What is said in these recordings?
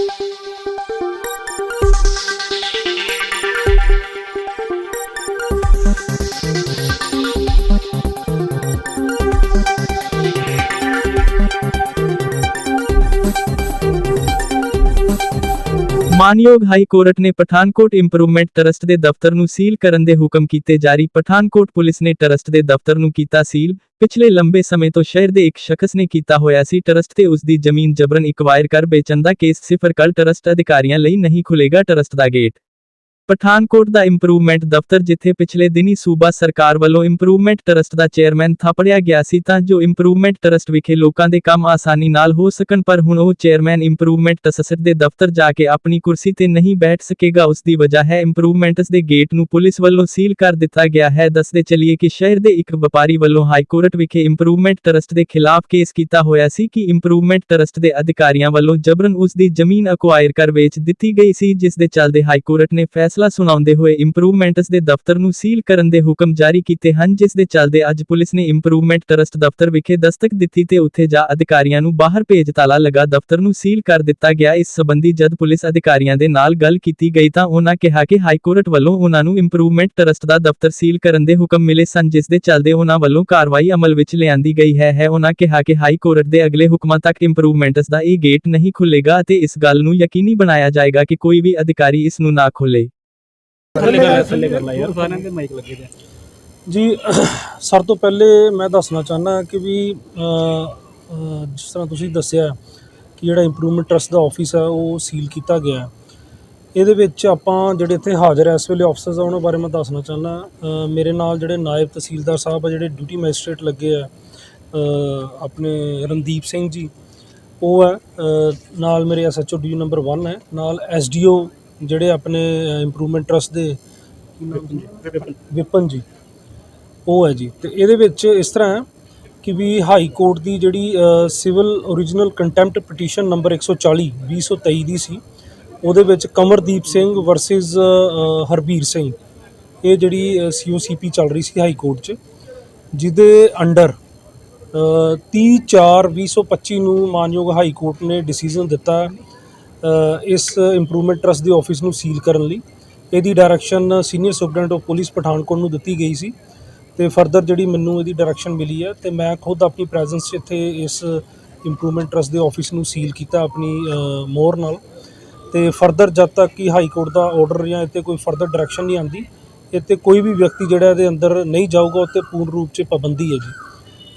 Thank you. ਮਾਨਯੋਗ high court ਨੇ Pathankot improvement trust ਦੇ ਦਫ਼ਤਰ ਨੂੰ ਸੀਲ ਕਰਨ ਦੇ ਹੁਕਮ ਕੀਤੇ ਜਾਰੀ। ਪਠਾਨਕੋਟ ਪੁਲਿਸ ਨੇ ਟਰਸਟ ਦੇ ਦਫ਼ਤਰ ਨੂੰ ਕੀਤਾ ਸੀਲ। ਪਿਛਲੇ ਲੰਬੇ ਸਮੇਂ ਤੋਂ ਸ਼ਹਿਰ ਦੇ ਇੱਕ ਸ਼ਖਸ ਨੇ ਕੀਤਾ ਹੋਇਆ ਸੀ। ਟਰਸਟ ਤੇ ਉਸ ਦੀ ਜ਼ਮੀਨ ਜਬਰਨ ਇਕਵਾਇਰ ਕਰ ਵੇਚਣ ਦਾ ਕੇਸ। ਸਿਫਰ ਕੱਲ ਟਰਸਟ ਅਧਿਕਾਰੀਆਂ ਲਈ ਨਹੀਂ ਖੁੱਲੇਗਾ ਟਰਸਟ ਦਾ ਗੇਟ। ਪਠਾਨਕੋਟ ਦਾ ਇੰਪਰੂਵਮੈਂਟ ਦਫ਼ਤਰ ਜਿੱਥੇ ਪਿਛਲੇ ਦਿਨੀ ਸੂਬਾ ਸਰਕਾਰ ਵੱਲੋਂ ਇੰਪਰੂਵਮੈਂਟ ਟਰਸਟ ਦਾ ਚੇਅਰਮੈਨ ਥਾਪੜਿਆ ਗਿਆ ਸੀ ਤਾਂ ਜੋ ਇੰਪਰੂਵਮੈਂਟ ਟਰਸਟ ਵਿਖੇ ਲੋਕਾਂ ਦੇ ਕੰਮ ਆਸਾਨੀ ਨਾਲ ਹੋ ਸਕਣ, ਪਰ ਹੁਣ ਉਹ ਚੇਅਰਮੈਨ ਇੰਪਰੂਵਮੈਂਟ ਟਸਸਟ ਦੇ ਦਫ਼ਤਰ ਜਾ ਕੇ ਆਪਣੀ ਕੁਰਸੀ ਤੇ ਨਹੀਂ ਬੈਠ ਸਕੇਗਾ। ਉਸ ਦੀ ਵਜ੍ਹਾ ਹੈ ਇੰਪਰੂਵਮੈਂਟਸ ਦੇ ਗੇਟ ਨੂੰ ਪੁਲਿਸ ਵੱਲੋਂ ਸੀਲ ਕਰ ਦਿੱਤਾ ਗਿਆ ਹੈ। ਦੱਸਦੇ ਚਲੀਏ ਕਿ ਸ਼ਹਿਰ ਦੇ ਇੱਕ ਵਪਾਰੀ ਵੱਲੋਂ ਹਾਈ ਕੋਰਟ ਵਿਖੇ ਇੰਪਰੂਵਮੈਂਟ ਟਰਸਟ ਦੇ ਖਿਲਾਫ ਕੇਸ ਕੀਤਾ ਹੋਇਆ ਸੀ ਕਿ ਇੰਪਰੂਵਮੈਂਟ ਟਰਸਟ ਦੇ ਅਧਿਕਾਰੀਆਂ ਵੱਲੋਂ ਜਬਰਨ ਉਸ ਦੀ ਜ਼ਮੀਨ ਅਕਵਾਇਰ ਕਰ ਵੇਚ ਦਿੱਤੀ ਗਈ ਸੀ, ਜਿਸ ਦੇ ਚੱਲਦੇ ਹਾਈ ਕੋਰਟ ਨੇ ਫੈਸਲਾ ਸੁਣਾਉਂਦੇ ਹੋਏ ਇੰਪਰੂਵਮੈਂਟਸ ਦੇ ਦਫ਼ਤਰ ਨੂੰ ਸੀਲ ਕਰਨ ਦੇ ਹੁਕਮ ਜਾਰੀ ਕੀਤੇ ਹਨ, ਜਿਸ ਦੇ ਚੱਲਦੇ ਅੱਜ ਪੁਲਿਸ ਨੇ ਇੰਪਰੂਵਮੈਂਟ ਟਰਸਟ ਦਫ਼ਤਰ ਵਿਖੇ ਦਸਤਕ ਦਿੱਤੀ ਤੇ ਉੱਥੇ ਜਾ ਅਧਿਕਾਰੀਆਂ ਨੂੰ ਬਾਹਰ ਭੇਜ ਤਾਲਾ ਲਗਾ ਦਫ਼ਤਰ ਨੂੰ ਸੀਲ ਕਰ ਦਿੱਤਾ ਗਿਆ। ਇਸ ਸਬੰਧੀ ਜਦ ਪੁਲਿਸ ਅਧਿਕਾਰੀਆਂ ਦੇ ਨਾਲ ਗੱਲ ਕੀਤੀ ਗਈ ਤਾਂ ਉਹਨਾਂ ਕਿਹਾ ਕਿ ਹਾਈ ਕੋਰਟ ਵੱਲੋਂ ਉਹਨਾਂ ਨੂੰ ਇੰਪਰੂਵਮੈਂਟ ਟਰਸਟ ਦਾ ਦਫ਼ਤਰ ਸੀਲ ਕਰਨ ਦੇ ਹੁਕਮ ਮਿਲੇ ਸਨ, ਜਿਸ ਦੇ ਚੱਲਦੇ ਉਹਨਾਂ ਵੱਲੋਂ ਕਾਰਵਾਈ ਅਮਲ ਵਿੱਚ ਲਿਆਂਦੀ ਗਈ ਹੈ। ਹੈ ਉਹਨਾਂ ਕਿਹਾ ਕਿ ਹਾਈ ਕੋਰਟ ਦੇ ਅਗਲੇ ਹੁਕਮਾਂ ਤੱਕ ਇੰਪਰੂਵਮੈਂਟਸ ਦਾ ਇਹ ਗੇਟ ਨਹੀਂ ਖੁੱਲੇਗਾ ਅਤੇ ਇਸ ਗੱਲ ਨੂੰ ਯਕੀਨੀ ਬਣਾਇਆ ਜਾਏਗਾ ਕਿ ਕੋਈ ਵੀ ਅਧਿਕਾਰੀ ਇਸ ਨੂੰ ਨਾ ਖੋਲੇ ਥੱਲੇ ਕਰ ਥੱਲੇ ਕਰ ਲਾ। ਯਾਰ। ਸਾਰਿਆਂ ਦੇ ਮਾਈਕ ਲੱਗੇ ਤੇ ਜੀ ਸਭ ਤੋਂ ਪਹਿਲੇ ਮੈਂ ਦੱਸਣਾ ਚਾਹੁੰਦਾ ਕਿ ਵੀ ਜਿਸ ਤਰ੍ਹਾਂ ਤੁਸੀਂ ਦੱਸਿਆ ਕਿ ਜਿਹੜਾ ਇੰਪਰੂਵਮੈਂਟ ਟਰਸਟ ਦਾ ਆਫਿਸ ਹੈ ਉਹ ਸੀਲ ਕੀਤਾ ਗਿਆ। ਇਹਦੇ ਵਿੱਚ ਆਪਾਂ ਜਿਹੜੇ ਇੱਥੇ ਹਾਜ਼ਰ ਹੈ ਇਸ ਵੇਲੇ ਆਫਸਰਸ ਆ ਉਹਨਾਂ ਬਾਰੇ ਮੈਂ ਦੱਸਣਾ ਚਾਹੁੰਦਾ। ਮੇਰੇ ਨਾਲ ਜਿਹੜੇ ਨਾਇਬ ਤਹਿਸੀਲਦਾਰ ਸਾਹਿਬ ਆ ਜਿਹੜੇ ਡਿਊਟੀ ਮੈਜਿਸਟ੍ਰੇਟ ਲੱਗੇ ਆ ਆਪਣੇ ਰਣਦੀਪ ਸਿੰਘ ਜੀ ਉਹ ਹੈ ਨਾਲ ਮੇਰੇ ਐਸਐਚਓ ਡੀ ਨੰਬਰ 1 ਹੈ। ਨਾਲ ਐਸਡੀਓ ਜਿਹੜੇ ਆਪਣੇ ਇੰਪਰੂਵਮੈਂਟ ਟਰਸਟ ਦੇ ਕੀ ਨਾਮ ਸੀ? ਵਿਪਨ ਜੀ। ਉਹ ਹੈ ਜੀ। ਤੇ ਇਹਦੇ ਵਿੱਚ ਇਸ ਤਰ੍ਹਾਂ ਹੈ ਕਿ ਵੀ ਹਾਈ ਕੋਰਟ ਦੀ ਜਿਹੜੀ civil original contempt petition number 140 2023 ਦੀ ਸੀ। ਉਹਦੇ ਵਿੱਚ ਕਮਰਦੀਪ ਸਿੰਘ ਵਰਸਸ ਹਰਬੀਰ ਸਿੰਘ। ਇਹ ਜਿਹੜੀ ਸੀਓਸੀਪੀ ਚੱਲ ਰਹੀ ਸੀ ਹਾਈ ਕੋਰਟ 'ਚ ਜਿਹਦੇ ਅੰਡਰ 30 4 2025 ਨੂੰ ਮਾਨਯੋਗ ਹਾਈ ਕੋਰਟ ਨੇ ਡਿਸੀਜਨ ਦਿੱਤਾ ਇਸ ਇੰਪਰੂਵਮੈਂਟ ਟਰਸਟ ਦੇ ਆਫਿਸ ਨੂੰ ਸੀਲ ਕਰਨ ਲਈ। ਇਹਦੀ direction senior superintendent of police Pathankot ਨੂੰ ਦਿੱਤੀ ਗਈ ਸੀ ਤੇ ਫਰਦਰ ਜਿਹੜੀ ਮੈਨੂੰ ਇਹਦੀ ਡਾਇਰੈਕਸ਼ਨ ਮਿਲੀ ਹੈ ਤੇ ਮੈਂ ਖੁਦ ਆਪਣੀ ਪ੍ਰੈਜ਼ੈਂਸ 'ਚ ਇੱਥੇ ਇਸ ਇੰਪਰੂਵਮੈਂਟ ਟਰਸਟ ਦੇ ਆਫਿਸ ਨੂੰ ਸੀਲ ਕੀਤਾ ਆਪਣੀ ਅ, ਮੋਹਰ ਨਾਲ। ਤੇ ਫਰਦਰ ਜਦ ਤੱਕ ਕਿ ਹਾਈ ਕੋਰਟ ਦਾ ਆਰਡਰ ਜਾਂ ਇੱਥੇ ਕੋਈ ਫਰਦਰ ਡਾਇਰੈਕਸ਼ਨ ਨਹੀਂ ਆਂਦੀ ਇੱਥੇ ਕੋਈ ਵੀ ਵਿਅਕਤੀ ਜਿਹੜਾ ਇਹਦੇ ਅੰਦਰ ਨਹੀਂ ਜਾਊਗਾ ਉੱਤੇ ਪੂਰਨ ਰੂਪ 'ਚ ਪਾਬੰਦੀ ਹੈ ਜੀ।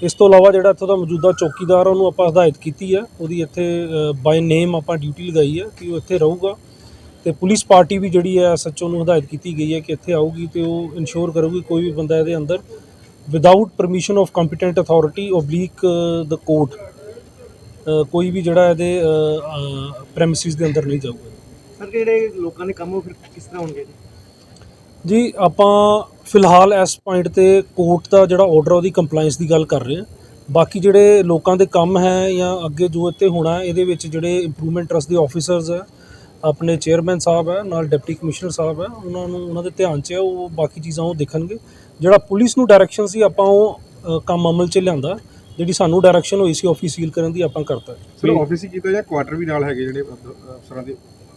ਇਸ ਤੋਂ ਇਲਾਵਾ ਜਿਹੜਾ ਇੱਥੋਂ ਦਾ ਮੌਜੂਦਾ ਚੌਕੀਦਾਰ ਆ, ਉਹਨੂੰ ਆਪਾਂ ਹਦਾਇਤ ਕੀਤੀ ਹੈ ਉਹਦੀ ਇੱਥੇ ਬਾਈ ਨੇਮ ਆਪਾਂ ਡਿਊਟੀ ਲਗਾਈ ਹੈ ਕਿ ਉਹ ਇੱਥੇ ਰਹੂਗਾ। ਤੇ ਪੁਲਿਸ ਪਾਰਟੀ ਵੀ ਜਿਹੜੀ ਹੈ ਐਸਐਚਓ ਨੂੰ ਹਦਾਇਤ ਕੀਤੀ ਗਈ ਹੈ ਕਿ ਇੱਥੇ ਆਊਗੀ ਤੇ ਉਹ ਇਨਸ਼ੋਰ ਕਰੂਗੀ ਕੋਈ ਵੀ ਬੰਦਾ ਇਹਦੇ ਅੰਦਰ without permission of competent authority oblique the court ਕੋਈ ਵੀ ਜਿਹੜਾ ਇਹਦੇ ਪ੍ਰੈਮਿਸਿਸ ਦੇ ਅੰਦਰ ਨਹੀਂ ਜਾਊਗਾ। ਸਰ ਜਿਹੜੇ ਲੋਕਾਂ ਦੇ ਕੰਮ ਉਹ ਫਿਰ ਕਿਸ ਤਰ੍ਹਾਂ ਹੋਣਗੇ ਜੀ ਆਪਾਂ ਫਿਲਹਾਲ ਇਸ ਪੁਆਇੰਟ ਤੇ ਕੋਰਟ ਦਾ ਜਿਹੜਾ ਆਰਡਰ ਉਹਦੀ ਕੰਪਲਾਈਂਸ ਦੀ ਗੱਲ ਕਰ ਰਹੇ ਹਾਂ। ਬਾਕੀ ਜਿਹੜੇ ਲੋਕਾਂ ਦੇ ਕੰਮ ਹੈ ਜਾਂ ਅੱਗੇ ਜੋ ਇੱਥੇ ਹੋਣਾ ਇਹਦੇ ਵਿੱਚ ਜਿਹੜੇ ਇੰਪਰੂਵਮੈਂਟ ਟਰਸਟ ਦੇ ਆਫੀਸਰਸ ਹੈ, ਆਪਣੇ ਚੇਅਰਮੈਨ ਸਾਹਿਬ ਹੈ, ਨਾਲ ਡਿਪਟੀ ਕਮਿਸ਼ਨਰ ਸਾਹਿਬ ਹੈ, ਉਹਨਾਂ ਨੂੰ, ਉਹਨਾਂ ਦੇ ਧਿਆਨ 'ਚ ਹੈ, ਉਹ ਬਾਕੀ ਚੀਜ਼ਾਂ ਉਹ ਦੇਖਣਗੇ। ਜਿਹੜਾ ਪੁਲਿਸ ਨੂੰ ਡਾਇਰੈਕਸ਼ਨ ਸੀ, ਆਪਾਂ ਉਹ ਕੰਮ ਅਮਲ 'ਚ ਲਿਆਂਦਾ। ਜਿਹੜੀ ਸਾਨੂੰ ਡਾਇਰੈਕਸ਼ਨ ਹੋਈ ਸੀ ਆਫਿਸ ਸੀਲ ਕਰਨ ਦੀ ਆਪਾਂ ਕਰਤਾ। ਸਰ ਆਫਿਸ ਹੀ ਕੀਤਾ ਜਾਂ ਕੁਆਟਰ ਵੀ ਨਾਲ ਹੈਗੇ ਜਿਹੜੇ ਅਫਸਰਾਂ ਦੇ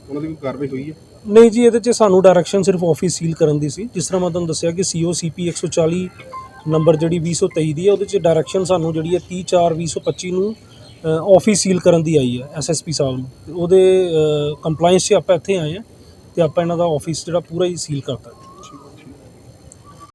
ਉਹਨਾਂ ਦੀ ਕੋਈ ਕਾਰਵਾਈ ਹੋਈ ਹੈ? ਨਹੀਂ ਜੀ, ਇਹਦੇ 'ਚ ਸਾਨੂੰ ਡਾਇਰੈਕਸ਼ਨ ਸਿਰਫ ਆਫਿਸ ਸੀਲ ਕਰਨ ਦੀ ਸੀ। ਜਿਸ ਤਰ੍ਹਾਂ ਮੈਂ ਤੁਹਾਨੂੰ ਦੱਸਿਆ ਕਿ ਸੀਓਸੀਪੀ 140 ਨੰਬਰ ਜਿਹੜੀ 2023 ਦੀ ਹੈ, ਉਹਦੇ 'ਚ ਡਾਇਰੈਕਸ਼ਨ ਸਾਨੂੰ ਜਿਹੜੀ ਹੈ 30 4 2025 ਨੂੰ ਆਫਿਸ ਸੀਲ ਕਰਨ ਦੀ ਆਈ ਹੈ ਐਸਐਸਪੀ ਸਾਹਿਬ ਨੂੰ। ਉਹਦੇ ਕੰਪਲਾਈਂਸ 'ਚ ਆਪਾਂ ਇੱਥੇ ਆਏ ਹਾਂ ਤੇ ਆਪਾਂ ਇਹਨਾਂ ਦਾ ਆਫਿਸ ਜਿਹੜਾ ਪੂਰਾ ਹੀ ਸੀਲ ਕਰਤਾ